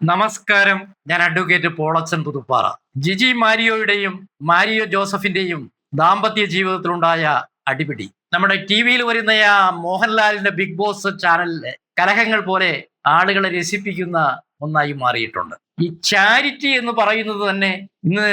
നമസ്കാരം. ഞാൻ അഡ്വക്കേറ്റ് പോളച്ചൻ പുതുപ്പാറ. ജിജി മാരിയോയുടെയും മാരിയോ ജോസഫിന്റെയും ദാമ്പത്യ ജീവിതത്തിലുണ്ടായ അടിപിടി. നമ്മുടെ ടി വിയിൽ വരുന്ന ആ മോഹൻലാലിന്റെ ബിഗ് ബോസ് ചാനലിലെ കലഹങ്ങൾ പോലെ ആളുകളെ രസിപ്പിക്കുന്ന ഒന്നായി മാറിയിട്ടുണ്ട്. ഈ ചാരിറ്റി എന്ന് പറയുന്നത് തന്നെ ഇന്ന്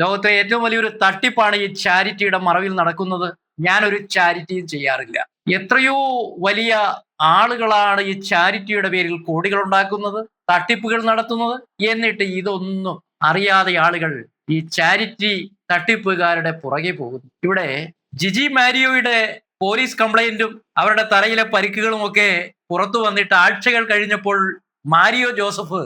ലോകത്തെ ഏറ്റവും വലിയൊരു തട്ടിപ്പാണ് ഈ ചാരിറ്റിയുടെ മറവിൽ നടക്കുന്നത്. ഞാനൊരു ചാരിറ്റിയും ചെയ്യാറില്ല. എത്രയോ വലിയ ആളുകളാണ് ഈ ചാരിറ്റിയുടെ പേരിൽ കോടികൾ ഉണ്ടാക്കുന്നത് തട്ടിപ്പുകൾ നടത്തുന്നത്. എന്നിട്ട് ഇതൊന്നും അറിയാതെ ആളുകൾ ഈ ചാരിറ്റി തട്ടിപ്പുകാരുടെ പുറകെ പോകുന്നു. ഇവിടെ ജിജി മാരിയോയുടെ പോലീസ് കംപ്ലൈന്റും അവരുടെ തലയിലെ പരിക്കുകളും ഒക്കെ പുറത്തു വന്നിട്ട് ആഴ്ചകൾ കഴിഞ്ഞപ്പോൾ മാരിയോ ജോസഫ്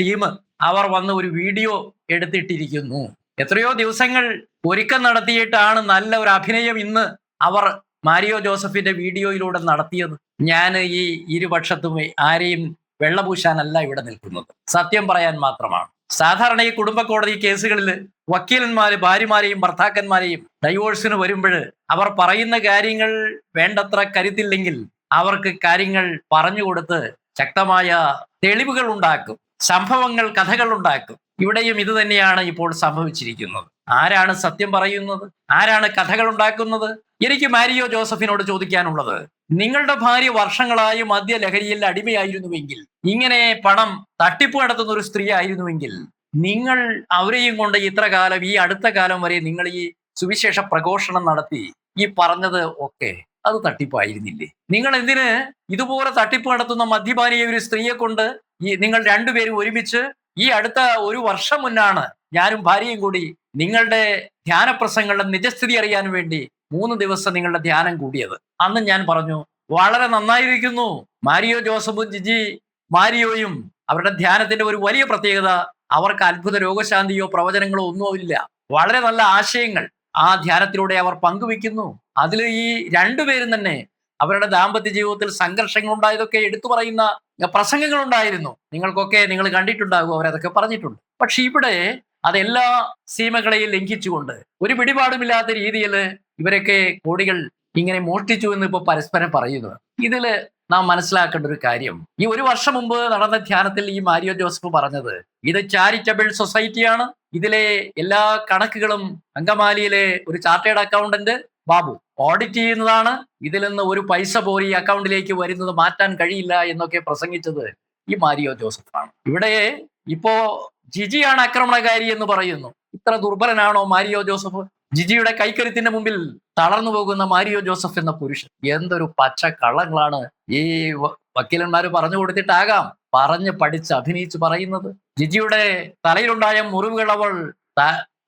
ടീം അവർ വന്ന് ഒരു വീഡിയോ എടുത്തിട്ടിരിക്കുന്നു. എത്രയോ ദിവസങ്ങൾ ഒരുക്കം നടത്തിയിട്ടാണ് നല്ല ഒരു അഭിനയം ഇന്ന് അവർ മാരിയോ ജോസഫിന്റെ വീഡിയോയിലൂടെ നടത്തിയത് ഞാൻ ഈ ഇരുപക്ഷത്തും ആരെയും വെള്ളപൂശാനല്ല ഇവിടെ നിൽക്കുന്നത്. സത്യം പറയാൻ മാത്രമാണ്. സാധാരണ ഈ കുടുംബ കോടതി കേസുകളിൽ വക്കീലന്മാര് ഭാര്യമാരെയും ഭർത്താക്കന്മാരെയും ഡൈവോഴ്സിന് വരുമ്പോൾ അവർ പറയുന്ന കാര്യങ്ങൾ വേണ്ടത്ര കരുത്തില്ലെങ്കിൽ അവർക്ക് കാര്യങ്ങൾ പറഞ്ഞു കൊടുത്ത് ശക്തമായ തെളിവുകൾ ഉണ്ടാക്കും സംഭവങ്ങൾ കഥകൾ ഉണ്ടാക്കും. ഇവിടെയും ഇത് തന്നെയാണ് ഇപ്പോൾ സംഭവിച്ചിരിക്കുന്നത്. ആരാണ് സത്യം പറയുന്നത്? ആരാണ് കഥകൾ ഉണ്ടാക്കുന്നത്? എനിക്ക് മാരിയോ ജോസഫിനോട് ചോദിക്കാനുള്ളത് നിങ്ങളുടെ ഭാര്യ വർഷങ്ങളായി മദ്യലഹരിയിൽ അടിമയായിരുന്നുവെങ്കിൽ ഇങ്ങനെ പണം തട്ടിപ്പ് നടത്തുന്ന ഒരു സ്ത്രീ ആയിരുന്നുവെങ്കിൽ നിങ്ങൾ അവരെയും കൊണ്ട് ഇത്ര കാലം ഈ അടുത്ത കാലം വരെ നിങ്ങൾ ഈ സുവിശേഷ പ്രഘോഷണം നടത്തി ഈ പറഞ്ഞത് ഒക്കെ അത് തട്ടിപ്പായിരുന്നില്ലേ? നിങ്ങൾ എന്തിന് ഇതുപോലെ തട്ടിപ്പ് നടത്തുന്ന മദ്യപാനിയെ ഒരു സ്ത്രീയെ കൊണ്ട് ഈ നിങ്ങൾ രണ്ടുപേരും ഒരുമിച്ച് ഈ അടുത്ത ഒരു വർഷം മുന്നാണ് ഞാനും ഭാര്യയും കൂടി നിങ്ങളുടെ ധ്യാനപ്രസംഗങ്ങളുടെ നിജസ്ഥിതി അറിയാൻ വേണ്ടി മൂന്ന് ദിവസം നിങ്ങളുടെ ധ്യാനം കൂടിയത്. അന്ന് ഞാൻ പറഞ്ഞു വളരെ നന്നായിരിക്കുന്നു. മാരിയോ ജോസഫും ജിജി മാരിയോയും അവരുടെ ധ്യാനത്തിന്റെ ഒരു വലിയ പ്രത്യേകത അവർക്ക് അത്ഭുത രോഗശാന്തിയോ പ്രവചനങ്ങളോ ഒന്നുമില്ല വളരെ നല്ല ആശയങ്ങൾ ആ ധ്യാനത്തിലൂടെ അവർ പങ്കുവെക്കുന്നു അതിൽ ഈ രണ്ടുപേരും തന്നെ അവരുടെ ദാമ്പത്യ ജീവിതത്തിൽ സംഘർഷങ്ങൾ ഉണ്ടായതൊക്കെ എടുത്തു പറയുന്ന പ്രസംഗങ്ങൾ ഉണ്ടായിരുന്നു. നിങ്ങൾക്കൊക്കെ നിങ്ങൾ കണ്ടിട്ടുണ്ടാകും അവരതൊക്കെ പറഞ്ഞിട്ടുണ്ട്. പക്ഷെ ഇവിടെ അതെല്ലാ സീമകളെയും ലംഘിച്ചുകൊണ്ട് ഒരു പിടിപാടുമില്ലാത്ത രീതിയിൽ ഇവരൊക്കെ കോടികൾ ഇങ്ങനെ മോഷ്ടിച്ചു എന്ന് ഇപ്പൊ പരസ്പരം പറയുന്നു ഇതിൽ നാം മനസ്സിലാക്കേണ്ട ഒരു കാര്യം. ഈ ഒരു വർഷം മുമ്പ് നടന്ന ധ്യാനത്തിൽ ഈ മാരിയോ ജോസഫ് പറഞ്ഞത് ഇത് ചാരിറ്റബിൾ സൊസൈറ്റിയാണ്. ഇതിലെ എല്ലാ കണക്കുകളും അങ്കമാലിയിലെ ഒരു ചാർട്ടേഡ് അക്കൗണ്ടന്റ് ബാബു. ഓഡിറ്റ് ചെയ്യുന്നതാണ്. ഇതിൽ നിന്ന് ഒരു പൈസ പോലും ഈ അക്കൗണ്ടിലേക്ക് വരുന്നത് മാറ്റാൻ കഴിയില്ല എന്നൊക്കെ പ്രസംഗിച്ചത് ഈ മാരിയോ ജോസഫാണ്. ഇവിടെ ഇപ്പോ ജിജിയാണ് ആക്രമണകാരി എന്ന് പറയുന്നു. ഇത്ര ദുർബലനാണോ മാരിയോ ജോസഫ്? ജിജിയുടെ കൈക്കരുത്തിന്റെ മുമ്പിൽ തളർന്നു പോകുന്ന മാരിയോ ജോസഫ് എന്ന പുരുഷൻ. എന്തൊരു പച്ച കള്ളങ്ങളാണ് ഈ വക്കീലന്മാർ പറഞ്ഞു കൊടുത്തിട്ടാകാം പറഞ്ഞ് പഠിച്ച് അഭിനയിച്ച് പറയുന്നത്. ജിജിയുടെ തലയിലുണ്ടായ മുറിവുകൾ അവൾ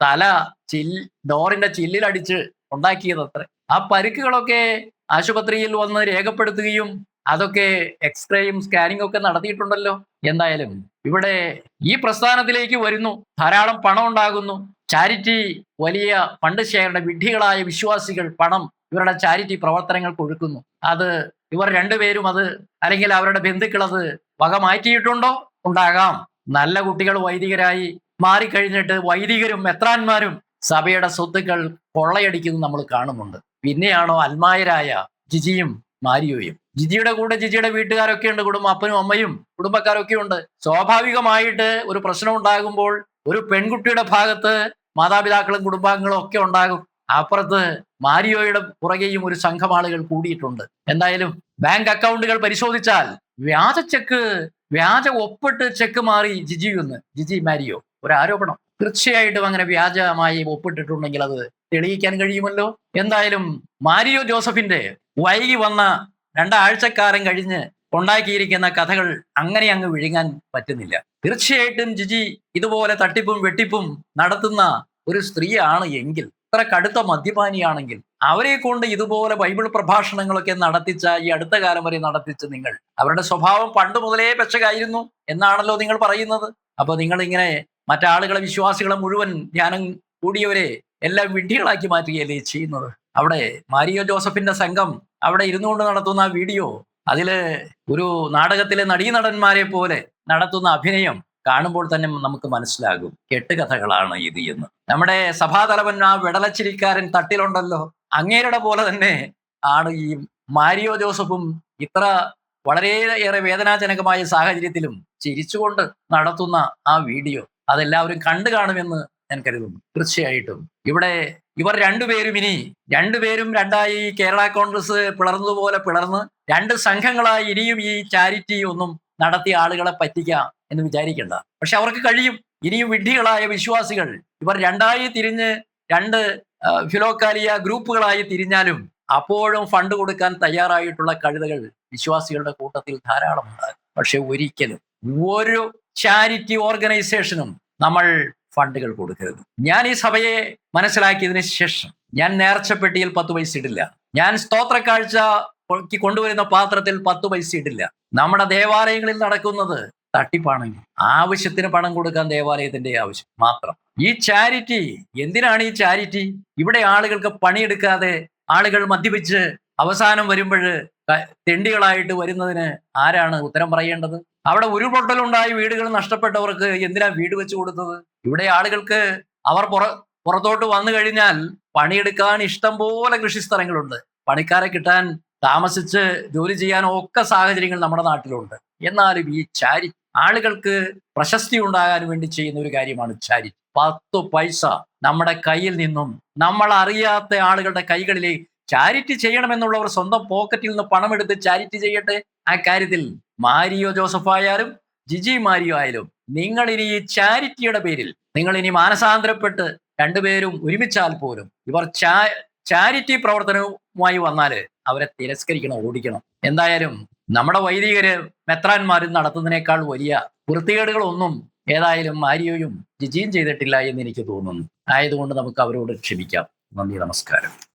തല ചിൽ ഡോറിന്റെ ചില്ലിലടിച്ച് ഉണ്ടാക്കിയത് അത്ര ആ പരുക്കുകളൊക്കെ ആശുപത്രിയിൽ വന്ന് രേഖപ്പെടുത്തുകയും അതൊക്കെ എക്സ്റേയും സ്കാനിങ്ങും ഒക്കെ നടത്തിയിട്ടുണ്ടല്ലോ. എന്തായാലും ഇവിടെ ഈ പ്രസ്ഥാനത്തിലേക്ക് വരുന്നു. ധാരാളം പണം ഉണ്ടാകുന്നു. ചാരിറ്റി വലിയ ഫണ്ട് ശേഖരണ വിഡ്ഢികളായ വിശ്വാസികൾ പണം ഇവരുടെ ചാരിറ്റി പ്രവർത്തനങ്ങൾക്ക് ഒഴുക്കുന്നു. അത് ഇവർ രണ്ടുപേരും അത് അല്ലെങ്കിൽ അവരുടെ ബന്ധുക്കൾ അത് വക മാറ്റിയിട്ടുണ്ടോ? ഉണ്ടാകാം. നല്ല കുട്ടികൾ വൈദികരായി മാറിക്കഴിഞ്ഞിട്ട് വൈദികരും മെത്രാന്മാരും സഭയുടെ സ്വത്തുക്കൾ കൊള്ളയടിക്കുന്നത് നമ്മൾ കാണുന്നുണ്ട്. പിന്നെയാണോ അൽമായരായ ജിജിയും മാരിയോയും. ജിജിയുടെ കൂടെ ജിജിയുടെ വീട്ടുകാരൊക്കെ ഉണ്ട് കുടുംബം അപ്പനും അമ്മയും കുടുംബക്കാരൊക്കെ ഉണ്ട്. സ്വാഭാവികമായിട്ട് ഒരു പ്രശ്നം ഉണ്ടാകുമ്പോൾ ഒരു പെൺകുട്ടിയുടെ ഭാഗത്ത് മാതാപിതാക്കളും കുടുംബാംഗങ്ങളും ഒക്കെ ഉണ്ടാകും. അപ്പുറത്ത് മാരിയോയുടെ പുറകെയും ഒരു സംഘം ആളുകൾ കൂടിയിട്ടുണ്ട്. എന്തായാലും ബാങ്ക് അക്കൗണ്ടുകൾ പരിശോധിച്ചാൽ വ്യാജ ചെക്ക് വ്യാജ ഒപ്പിട്ട് ചെക്ക് മാറി ജിജി എന്ന് ജിജി മാരിയോ. ഒരു ആരോപണം. തീർച്ചയായിട്ടും അങ്ങനെ വ്യാജമായി ഒപ്പിട്ടിട്ടുണ്ടെങ്കിൽ അത് തെളിയിക്കാൻ കഴിയുമല്ലോ. എന്തായാലും മാരിയോ ജോസഫിന്റെ വൈകി വന്ന രണ്ടാഴ്ചക്കാലം കഴിഞ്ഞ് ഉണ്ടാക്കിയിരിക്കുന്ന കഥകൾ അങ്ങനെ അങ്ങ് വിഴുങ്ങാൻ പറ്റുന്നില്ല. തീർച്ചയായിട്ടും ജിജി ഇതുപോലെ തട്ടിപ്പും വെട്ടിപ്പും നടത്തുന്ന ഒരു സ്ത്രീയാണ് എങ്കിൽ ഇത്ര കടുത്ത മദ്യപാനിയാണെങ്കിൽ അവരെ കൊണ്ട് ഇതുപോലെ ബൈബിൾ പ്രഭാഷണങ്ങളൊക്കെ നടത്തിച്ച ഈ അടുത്ത കാലം വരെ നടത്തിച്ച് നിങ്ങൾ അവരുടെ സ്വഭാവം പണ്ട് മുതലേ പെച്ചകായിരുന്നു എന്നാണല്ലോ നിങ്ങൾ പറയുന്നത്. അപ്പൊ നിങ്ങൾ ഇങ്ങനെ മറ്റാളുകളെ വിശ്വാസികളെ മുഴുവൻ ധ്യാനം കൂടിയവരെ എല്ലാം വിഡ്ഢികളാക്കി മാറ്റുകയല്ലേ ചെയ്യുന്നത്? അവിടെ മാരിയോ ജോസഫിന്റെ സംഘം അവിടെ ഇരുന്നുകൊണ്ട് നടത്തുന്ന ആ വീഡിയോ അതിൽ ഒരു നാടകത്തിലെ നടീനടന്മാരെ പോലെ നടത്തുന്ന അഭിനയം കാണുമ്പോൾ തന്നെ നമുക്ക് മനസ്സിലാകും കെട്ടുകഥകളാണ് ഇത് എന്ന്. നമ്മുടെ സഭാതലവൻ ആ വിടലച്ചിരിക്കാരൻ തട്ടിലുണ്ടല്ലോ. അങ്ങേരുടെ പോലെ തന്നെ ആണ് ഈ മാരിയോ ജോസഫും ഇത്ര വളരെയേറെ വേദനാജനകമായ സാഹചര്യത്തിലും ചിരിച്ചുകൊണ്ട് നടത്തുന്ന ആ വീഡിയോ അതെല്ലാവരും കണ്ടു കാണുമെന്ന് ഞാൻ കരുതുന്നു. തീർച്ചയായിട്ടും. ഇവിടെ ഇവർ രണ്ടുപേരും ഇനി രണ്ടുപേരും രണ്ടായി കേരള കോൺഗ്രസ് പിളർന്നതുപോലെ പിളർന്ന് രണ്ട് സംഘങ്ങളായി ഇനിയും ഈ ചാരിറ്റി ഒന്നും നടത്തിയ ആളുകളെ പറ്റിക്കാം എന്ന് വിചാരിക്കേണ്ട. പക്ഷെ അവർക്ക് കഴിയും. ഇനിയും വിഡ്ഢികളായ വിശ്വാസികൾ ഇവർ രണ്ടായി തിരിഞ്ഞ് രണ്ട് ഫിലോക്കാലിയ ഗ്രൂപ്പുകളായി തിരിഞ്ഞാലും അപ്പോഴും ഫണ്ട് കൊടുക്കാൻ തയ്യാറായിട്ടുള്ള കഴുതകൾ വിശ്വാസികളുടെ കൂട്ടത്തിൽ ധാരാളമുണ്ട് പക്ഷെ ഒരിക്കലും ഒരു ചാരിറ്റി ഓർഗനൈസേഷനും നമ്മൾ ഫണ്ടുകൾ കൊടുക്കരുത്. ഞാൻ ഈ സഭയെ മനസ്സിലാക്കിയതിന് ശേഷം ഞാൻ നേർച്ചപ്പെട്ടിയിൽ പത്ത് പൈസ ഇടില്ല. ഞാൻ സ്തോത്രക്കാഴ്ച കാഴ്ച കൊണ്ടുവരുന്ന പാത്രത്തിൽ പത്ത് പൈസ ഇടില്ല. നമ്മുടെ ദേവാലയങ്ങളിൽ നടക്കുന്നത് തട്ടിപ്പാണെങ്കിൽ ആവശ്യത്തിന് പണം കൊടുക്കാൻ ദേവാലയത്തിന്റെ ആവശ്യം മാത്രം. ഈ ചാരിറ്റി എന്തിനാണ് ഈ ചാരിറ്റി ഇവിടെ ആളുകൾക്ക് പണിയെടുക്കാതെ ആളുകൾ മദ്യപിച്ച് അവസാനം വരുമ്പോൾ തെണ്ടികളായിട്ട് വരുന്നതിന് ആരാണ് ഉത്തരം പറയേണ്ടത്? അവിടെ ഉരുൾപൊട്ടലുണ്ടായി വീടുകൾ നഷ്ടപ്പെട്ടവർക്ക് എന്തിനാ വീട് വെച്ചു കൊടുത്തത്? ഇവിടെ ആളുകൾക്ക് അവർ പുറ പുറത്തോട്ട് വന്നു കഴിഞ്ഞാൽ പണിയെടുക്കാൻ ഇഷ്ടം പോലെ കൃഷിസ്ഥലങ്ങളുണ്ട്. പണിക്കാരെ കിട്ടാൻ താമസിച്ച് ജോലി ചെയ്യാനോ ഒക്കെ സാഹചര്യങ്ങൾ നമ്മുടെ നാട്ടിലുണ്ട്. എന്നാലും ഈ ചാരി ആളുകൾക്ക് പ്രശസ്തി ഉണ്ടാകാൻ വേണ്ടി ചെയ്യുന്ന ഒരു കാര്യമാണ് ചാരി. പത്ത് പൈസ നമ്മുടെ കയ്യിൽ നിന്നും നമ്മൾ അറിയാത്ത ആളുകളുടെ കൈകളിലേക്ക് ചാരിറ്റി ചെയ്യണമെന്നുള്ളവർ സ്വന്തം പോക്കറ്റിൽ നിന്ന് പണം എടുത്ത് ചാരിറ്റി ചെയ്യട്ടെ? ആ കാര്യത്തിൽ മാരിയോ ജോസഫ് ആയാലും ജിജി മാരിയോ ആയാലും നിങ്ങൾ ഇനി ഈ ചാരിറ്റിയുടെ പേരിൽ നിങ്ങൾ ഇനി മാനസാന്തരപ്പെട്ട് രണ്ടുപേരും ഒരുമിച്ചാൽ പോലും ഇവർ ചാരിറ്റി പ്രവർത്തനവുമായി വന്നാൽ അവരെ തിരസ്കരിക്കണം ഓടിക്കണം. എന്തായാലും നമ്മുടെ വൈദികര് മെത്രാന്മാരും നടത്തുന്നതിനേക്കാൾ വലിയ വൃത്തികേടുകളൊന്നും ഏതായാലും മാരിയോയും ജിജിയും ചെയ്തിട്ടില്ല എന്ന് എനിക്ക് തോന്നുന്നു. ആയതുകൊണ്ട് നമുക്ക് അവരോട് ക്ഷമിക്കാം. നന്ദി നമസ്കാരം.